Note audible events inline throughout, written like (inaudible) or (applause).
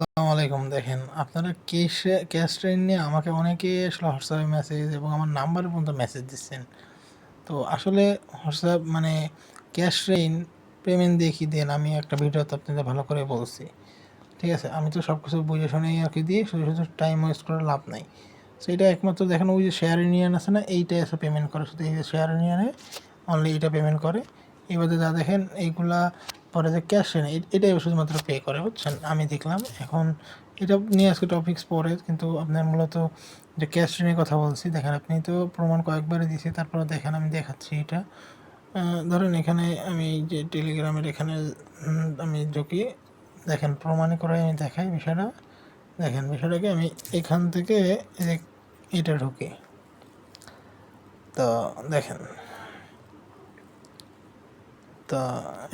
আসসালামু আলাইকুম। দেখেন, আপনারা ক্যাশ ক্যাশ ট্রেন নিয়ে আমাকে অনেকে আসলে হোয়াটসঅ্যাপে মেসেজ এবং আমার নাম্বারে পর্যন্ত মেসেজ দিচ্ছেন। তো আসলে হোয়াটসঅ্যাপ মানে ক্যাশ ট্রেন পেমেন্ট কি দেন, আমি একটা ভিডিওতে আপনাদের ভালো করে বলছি। ঠিক আছে? আমি তো সব কিছু বুঝে শুনেই আর কি দিয়ে শুধু শুধু টাইম ওয়েস্ট করে লাভ নাই। তো এটা একমাত্র দেখেন, ওই যে শেয়ার ইউনিয়ন আছে না, এইটাই এসে পেমেন্ট করে। শুধু এই যে শেয়ার ইউনিয়নে অনলি এটা পেমেন্ট করে। এবারে যা দেখেন, এইগুলা পরে যে ক্যাশ এনে এটাই শুধুমাত্র পে করে, বুঝছেন? আমি দেখলাম, এখন এটা নিয়ে আজকে টপিক্স পরে, কিন্তু আপনার মূলত যে ক্যাশ নিয়ে কথা বলছি, দেখেন আপনি তো প্রমাণ কয়েকবারই দিয়েছি, তারপরে দেখেন আমি দেখাচ্ছি এটা। ধরেন এখানে আমি যে টেলিগ্রামের এখানে আমি ঢুকি, দেখেন প্রমাণী করে আমি দেখাই বিষয়টা। দেখেন বিষয়টাকে আমি এখান থেকে এটা ঢুকি। তো দেখেন তো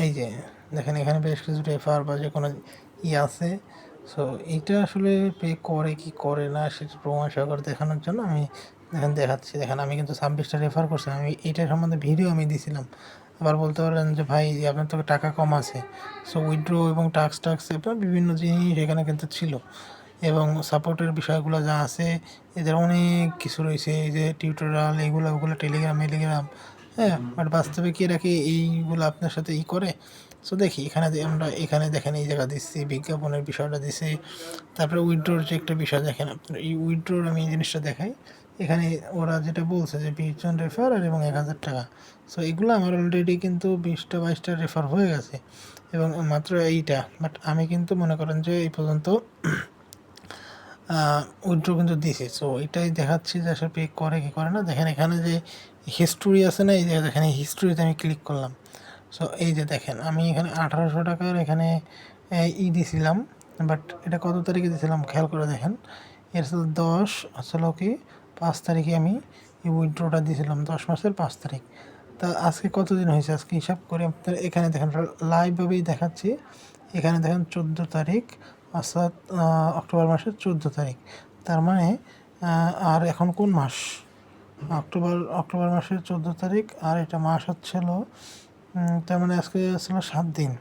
এই যে, দেখেন এখানে বেশ কিছু রেফার বা যে কোনো ই আছে। সো এইটা আসলে পে করে কি করে না সেটা প্রমাণ সহকার দেখানোর জন্য আমি দেখেন দেখাচ্ছি। দেখেন আমি কিন্তু ছাব্বিশটা রেফার করছিলাম। আমি এইটার সম্বন্ধে ভিডিও আমি দিছিলাম। আবার বলতে পারেন যে, ভাই, আপনার তো টাকা কম আছে। সো উইথড্র এবং টাক্স টাক্স আপনার বিভিন্ন জিনিস এখানে কিন্তু ছিল। এবং সাপোর্টের বিষয়গুলো যা আছে, এদের অনেক কিছু রয়েছে। এই যে টিউটোরিয়াল এগুলো, ওগুলো টেলিগ্রাম টেলিগ্রাম হ্যাঁ বাট বাস্তবে কি কি এইগুলো আপনার সাথে ই করে? সো দেখি, এখানে আমরা, এখানে দেখেন এই জায়গা দিচ্ছি, বিজ্ঞাপনের বিষয়টা দিচ্ছি, তারপরে উইড্রোর যে একটা বিষয় দেখেন আপনার, এই উইড্রোর আমি এই জিনিসটা দেখাই। এখানে ওরা যেটা বলছে যে বিশ জন রেফার আর এবং এক হাজার টাকা। সো এগুলো আমার অলরেডি কিন্তু বিশটা বাইশটা রেফার হয়ে গেছে। এবং মাত্র এইটা বাট আমি কিন্তু মনে করেন যে এই পর্যন্ত উইড্রো কিন্তু দিছি সো এটাই দেখাচ্ছি যে আসলে পে করে কি করে না। দেখেন এখানে যে হিস্টোরি আছে না? এই যে এই হিস্টোরিতে আমি ক্লিক করলাম। সো এই যে দেখেন, আমি এখানে আঠারোশো টাকার এখানে ই দিছিলাম বাট এটা কত তারিখে দিয়েছিলাম খেয়াল করে দেখেন। এর সাথে দশ আসলে কি? পাঁচ তারিখে আমি এই উইড্রোটা দিয়েছিলাম দশ মাসের পাঁচ তারিখ। তা আজকে কতদিন হয়েছে? আজকে হিসাব করে আপনার এখানে দেখেন লাইভভাবেই দেখাচ্ছি। এখানে দেখেন, চোদ্দ তারিখ, অর্থাৎ অক্টোবর মাসের চোদ্দ তারিখ। তার মানে আর এখন কোন মাস? অক্টোবর অক্টোবর মাসের চোদ্দ তারিখ, আর এটা মাস হচ্ছিল তার মানে আজকে ছিল সাত দিন।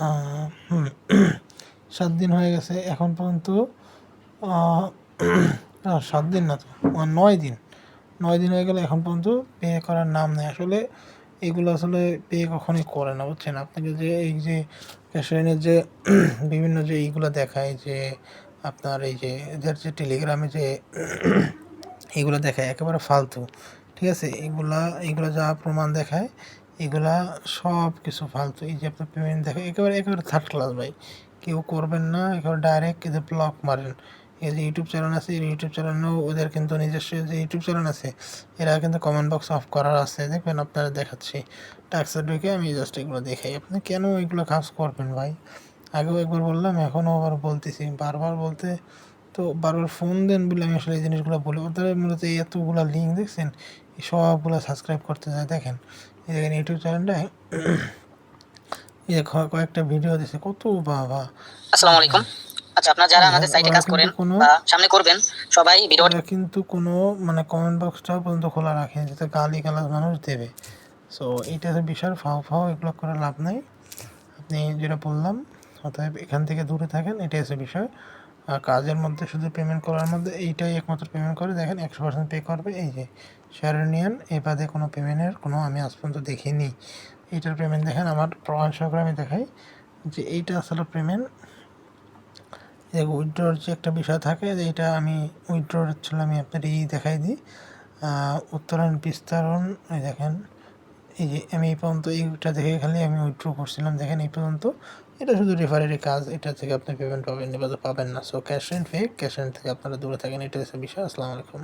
(clears throat) সাত দিন হয়ে গেছে, এখন পর্যন্ত (clears throat) সাত দিন না তো নয় দিন। নয় দিন হয়ে গেলে এখন পর্যন্ত পে করার নাম নেই। আসলে এগুলো আসলে পে কখনই করে না, বুঝছেন? আপনাকে যে, এই যে ক্যাশারিনের যে, (clears throat) বিভিন্ন যে এইগুলো দেখায় যে, আপনার এই যে, এদের যে টেলিগ্রামে যে এগুলো দেখায়, একেবারে ফালতু। ঠিক আছে? এগুলা, এগুলো যা প্রমাণ দেখায়, এগুলা সব কিছু ফালতু। এই যে আপনার পেমেন্ট দেখায় একেবারে একেবারে থার্ড ক্লাস ভাই। কেউ করবেন না, একেবারে ডাইরেক্ট এদের ব্লক মারেন। এই যে ইউটিউব চ্যানেল আছে ইউটিউব চ্যানেলেও ওদের কিন্তু নিজস্ব যে ইউটিউব চ্যানেল আছে, এরা কিন্তু কমেন্ট বক্স অফ করার আছে। দেখবেন আপনারা দেখাচ্ছি। ট্যাক্সের ঢুকে আমি জাস্ট এগুলো দেখাই। আপনি কেন এগুলো কাজ করবেন ভাই? আগেও একবার বললাম, এখনও আবার বলতেছি। বারবার বলতে তো বারবার ফোন দেন বলে আমি আসলে এই জিনিসগুলো বলি। ওদের মূলত এই এতগুলো লিঙ্ক দেখছেন এই সবগুলো সাবস্ক্রাইব করতে যায়। দেখেন এই দেখেন ইউটিউব চ্যানেলটায় এই কয়েকটা ভিডিও দিছে। কত বাবা। আসসালামু আলাইকুম। আচ্ছা আপনারা যারা আমাদের সাইটে কাজ করেন বা সামনে করবেন সবাই ভিডিওটা কিন্তু কোনো মানে কমেন্ট বক্সটাও পর্যন্ত খোলা রাখেনি যাতে গালি গালাজ মানুষ দেবে। সো এইটা বিশাল ফাও ফাও এগুলো করে লাভ নাই। আপনি যেটা বললাম অতএব এখান থেকে দূরে থাকেন এটাই হচ্ছে বিষয়। কাজের মধ্যে শুধু পেমেন্ট করার মধ্যে এইটাই একমাত্র পেমেন্ট করে। দেখেন একশো পার্সেন্ট পে করবে, এই যে শেয়ার ইউনিয়ন এই বাদে কোনো পেমেন্টের কোনো আমি আজ পর্যন্ত দেখিনি। এইটার পেমেন্ট দেখেন আমার প্রমাণ সহকারে আমি দেখাই যে এইটা আসলে পেমেন্ট যে উইথড্রোর যে একটা বিষয় থাকে যে এটা আমি উইথড্রোর ছিল আমি আপনার এই দেখাই দিই। উত্তরণ বিস্তারণ দেখেন এই যে, আমি এই পর্যন্ত এইটা দেখে খালি আমি উইথড্র করছিলাম। দেখেন এই পর্যন্ত এটা শুধু রেফারেরই কাজ, এটা থেকে আপনি পেমেন্ট পাবেন, এবার পাবেন না। So cash and fake cash and থেকে আপনারা দূরে থাকেন, এটা হচ্ছে বিষয়। আসসালামু আলাইকুম।